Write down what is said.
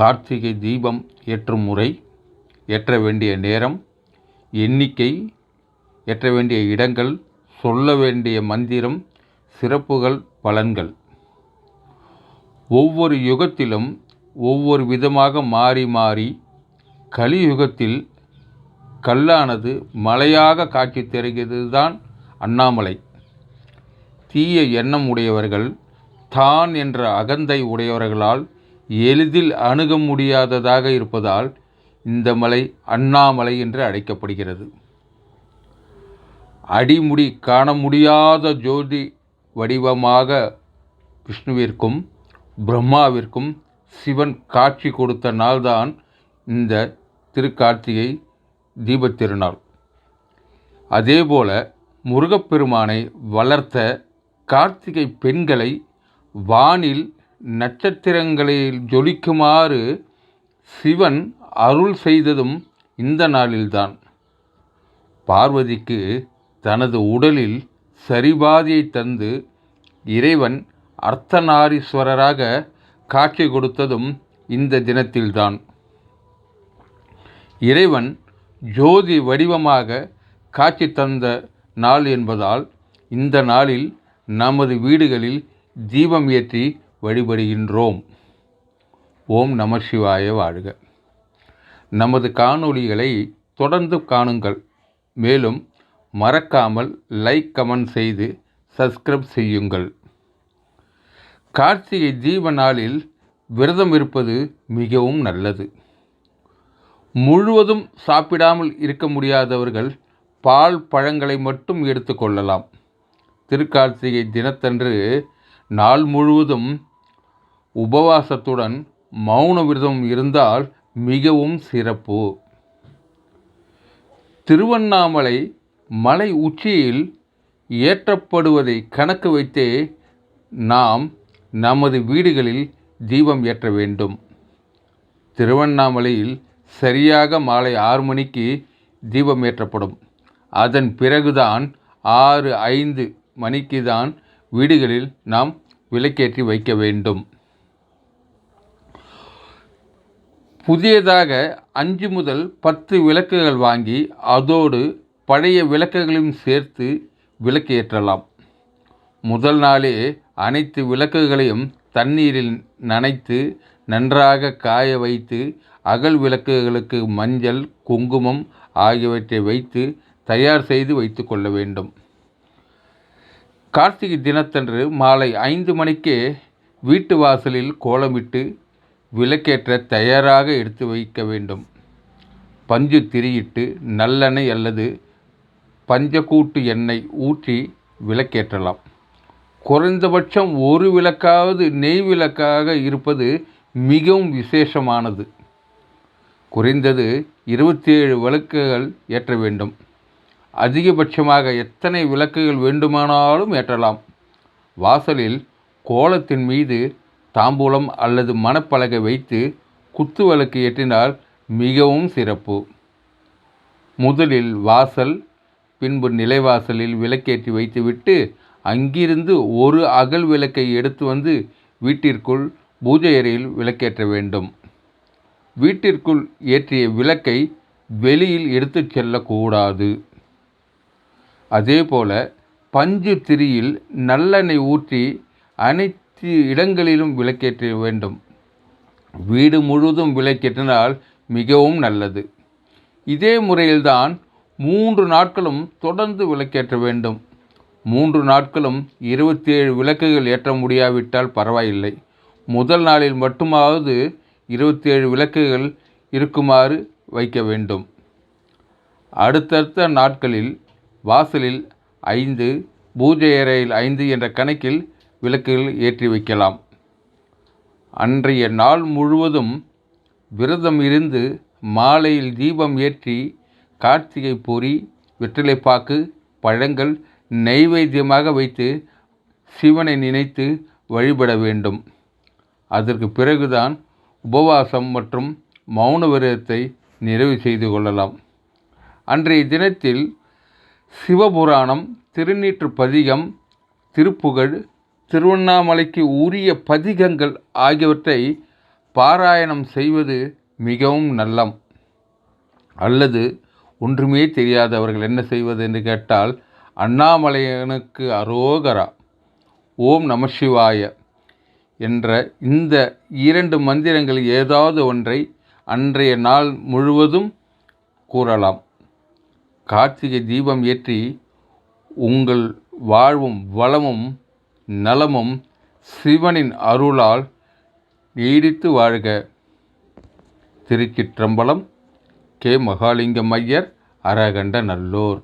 கார்த்திகை தீபம் ஏற்றும் முறை ஏற்ற வேண்டிய நேரம் எண்ணிக்கை ஏற்ற வேண்டிய இடங்கள் சொல்ல வேண்டிய மந்திரம் சிறப்புகள் பலன்கள். ஒவ்வொரு யுகத்திலும் ஒவ்வொரு விதமாக மாறி மாறி கலியுகத்தில் கல்லானது மலையாக காட்சி தருகிறது தான் அண்ணாமலை. தீய எண்ணம் உடையவர்கள் தான் என்ற அகந்தை உடையவர்களால் எளிதில் அணுக முடியாததாக இருப்பதால் இந்த மலை அண்ணாமலை என்று அழைக்கப்படுகிறது. அடிமுடி காண முடியாத ஜோதி வடிவமாக விஷ்ணுவிற்கும் பிரம்மாவிற்கும் சிவன் காட்சி கொடுத்த நாள்தான் இந்த திருக்கார்த்திகை தீபத் திருநாள் அதேபோல முருகப்பெருமானை வளர்த்த கார்த்திகை பெண்களை வானில் நட்சத்திரங்களில் ஜொலிக்குமாறு சிவன் அருள் செய்ததும் இந்த நாளில்தான். பார்வதிக்கு தனது உடலில் சரிபாதியை தந்து இறைவன் அர்த்தநாரீஸ்வரராக காட்சி கொடுத்ததும் இந்த தினத்தில்தான். இறைவன் ஜோதி வடிவமாக காட்சி தந்த நாள் என்பதால் இந்த நாளில் நமது வீடுகளில் தீபம் ஏற்றி வழிபடுகின்றோம். ஓம் நம சிவாய வாழ்க. நமது காணொளிகளை தொடர்ந்து காணுங்கள். மேலும் மறக்காமல் லைக் கமெண்ட் செய்து சப்ஸ்கிரைப் செய்யுங்கள். கார்த்திகை தீப நாளில் விரதம் இருப்பது மிகவும் நல்லது. முழுவதும் சாப்பிடாமல் இருக்க முடியாதவர்கள் பால் பழங்களை மட்டும் எடுத்துக்கொள்ளலாம் திருக்கார்த்திகை தினத்தன்று நாள் முழுவதும் உபவாசத்துடன் மௌன விரதம் இருந்தால் மிகவும் சிறப்பு. திருவண்ணாமலை மலை உச்சியில் ஏற்றப்படுவதை கணக்கு வைத்தே நாம் நமது வீடுகளில் தீபம் ஏற்ற வேண்டும். திருவண்ணாமலையில் சரியாக மாலை ஆறு மணிக்கு தீபம் ஏற்றப்படும். அதன் பிறகுதான் ஆறு ஐந்து மணிக்கு தான் வீடுகளில் நாம் விளக்கேற்றி வைக்க வேண்டும். புதியதாக அஞ்சு முதல் பத்து விளக்குகள் வாங்கி அதோடு பழைய விளக்குகளையும் சேர்த்து விளக்கு ஏற்றலாம் முதல் நாளே அனைத்து விளக்குகளையும் தண்ணீரில் நனைத்து நன்றாக காய வைத்து அகல் விளக்குகளுக்கு மஞ்சள் குங்குமம் ஆகியவற்றை வைத்து தயார் செய்து வைத்து கொள்ள வேண்டும். கார்த்திகை தினத்தன்று மாலை ஐந்து மணிக்கே வீட்டு வாசலில் கோலமிட்டு விளக்கேற்ற தயாராக எடுத்து வைக்க வேண்டும். பஞ்சு திரியிட்டு நல்லெண்ணெய் அல்லது பஞ்சக்கூட்டு எண்ணெய் ஊற்றி விளக்கேற்றலாம். குறைந்தபட்சம் ஒரு விளக்காவது நெய் விளக்காக இருப்பது மிகவும் விசேஷமானது. குறைந்தது இருபத்தி ஏழு விளக்குகள் ஏற்ற வேண்டும். அதிகபட்சமாக எத்தனை விளக்குகள் வேண்டுமானாலும் ஏற்றலாம். வாசலில் கோலத்தின் மீது தாம்பூலம் அல்லது மணப்பலகை வைத்து குத்து விளக்கு ஏற்றினால் மிகவும் சிறப்பு. முதலில் வாசல் பின்பு நிலைவாசலில் விளக்கேற்றி வைத்துவிட்டு அங்கிருந்து ஒரு அகல் விளக்கை எடுத்து வந்து வீட்டிற்குள் பூஜை அறையில் விளக்கேற்ற வேண்டும். வீட்டிற்குள் ஏற்றிய விளக்கை வெளியில் எடுத்துச் செல்லக்கூடாது. அதேபோல பஞ்சு திரியில் நல்லெண்ணெய் ஊற்றி அனைத்து இடங்களிலும் விளக்கேற்ற வேண்டும். வீடு முழுவதும் விளக்கேற்றினால் மிகவும் நல்லது. இதே முறையில்தான் மூன்று நாட்களும் தொடர்ந்து விளக்கேற்ற வேண்டும். மூன்று நாட்களும் இருபத்தி ஏழு விளக்குகள் ஏற்ற முடியாவிட்டால் பரவாயில்லை. முதல் நாளில் மட்டுமாவது இருபத்தி ஏழு விளக்குகள் இருக்குமாறு வைக்க வேண்டும். அடுத்தடுத்த நாட்களில் வாசலில் ஐந்து பூஜை அறையில் ஐந்து என்ற கணக்கில் விளக்குகள் ஏற்றி வைக்கலாம். அன்றைய நாள் முழுவதும் விரதம் இருந்து மாலையில் தீபம் ஏற்றி கார்த்திகை பொறி வெற்றிலைப்பாக்கு பழங்கள் நைவேத்தியமாக வைத்து சிவனை நினைத்து வழிபட வேண்டும். அதற்கு பிறகுதான் உபவாசம் மற்றும் மௌன விரதத்தை நிறைவு செய்து கொள்ளலாம். அன்றைய தினத்தில் சிவபுராணம் திருநீற்று பதிகம் திருப்புகழ் திருவண்ணாமலைக்கு உரிய பதிகங்கள் ஆகியவற்றை பாராயணம் செய்வது மிகவும் நல்லம். அல்லது ஒன்றுமே தெரியாதவர்கள் என்ன செய்வது என்று கேட்டால் அண்ணாமலையனுக்கு அரோகரா ஓம் நம சிவாய என்ற இந்த இரண்டு மந்திரங்கள் ஏதாவது ஒன்றை அன்றைய நாள் முழுவதும் கூறலாம். கார்த்திகை தீபம் ஏற்றி உங்கள் வாழ்வும் வளமும் நலமும் சிவனின் அருளால் நீடித்து வாழ்க. திருச்சிற்றம்பலம் கே மகாலிங்கம் ஐயர் அரகண்ட நல்லூர்.